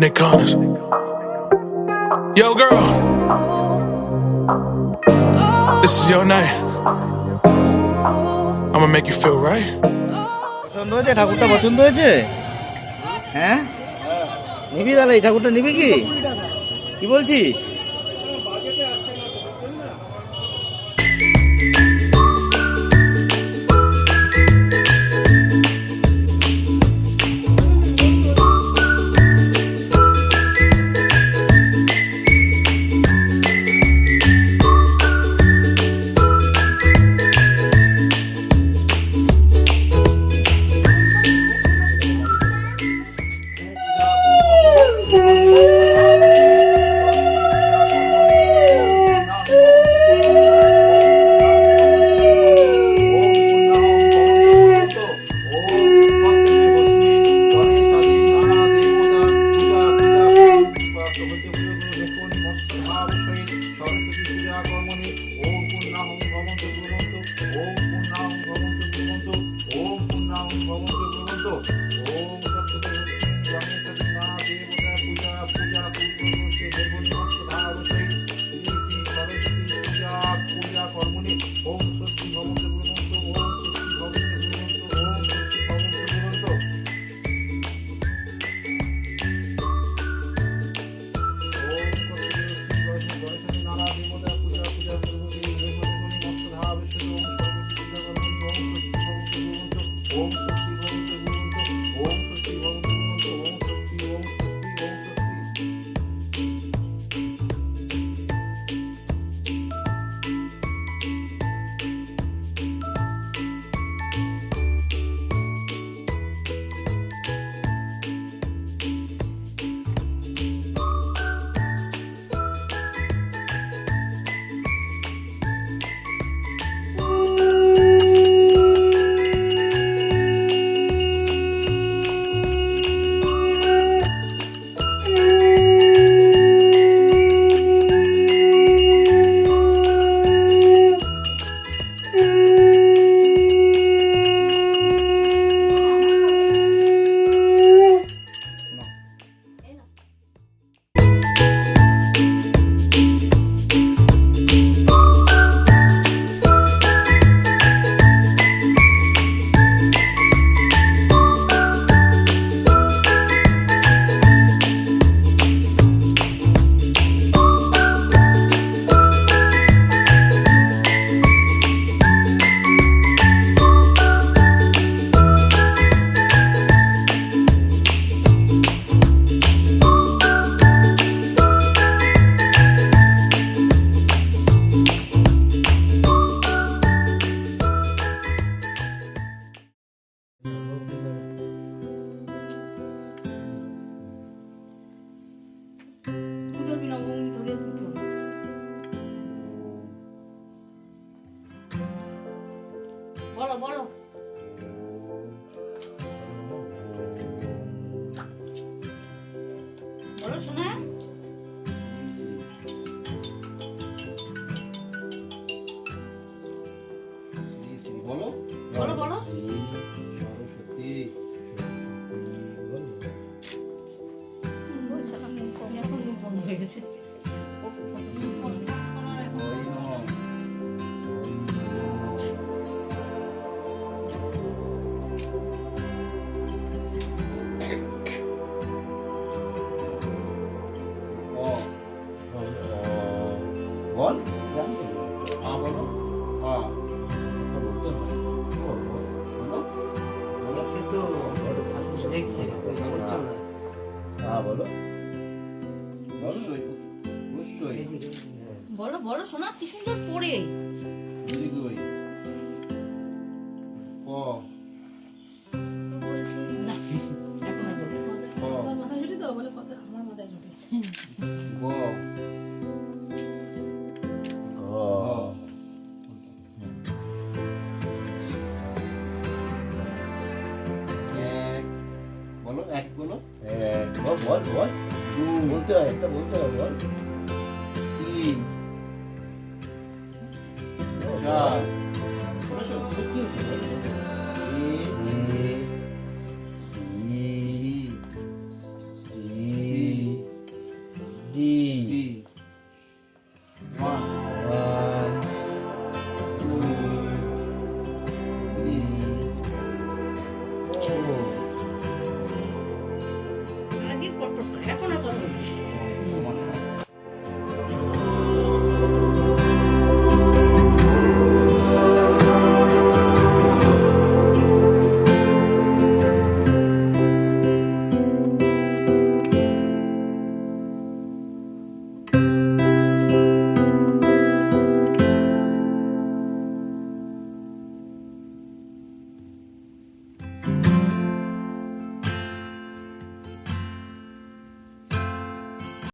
Nick Connors. Yo, girl. This is your night. I'ma make you feel right. পছন্দ হয়েছে ঠাকুরটা পছন্দ হয়েছে হ্যাঁ নিবি তাহলে এই ঠাকুরটা নিবি কি বলছিস 오. বলো বলো। বলো শোনা বলো। বলো বলো। হ্যাঁ বলো। হ্যাঁ। বলতে হয় বলো দেখছে তো দেখছে তুই বলছো না? হ্যাঁ বলো। অবশ্যই অবশ্যই। বলো বলো শোনা কি সুন্দর পড়ে। বলো এক বল বল বল। বলতে হয় একটা বলতে হয় বল। তিন। চার। D. শোনো, Era con una cosa.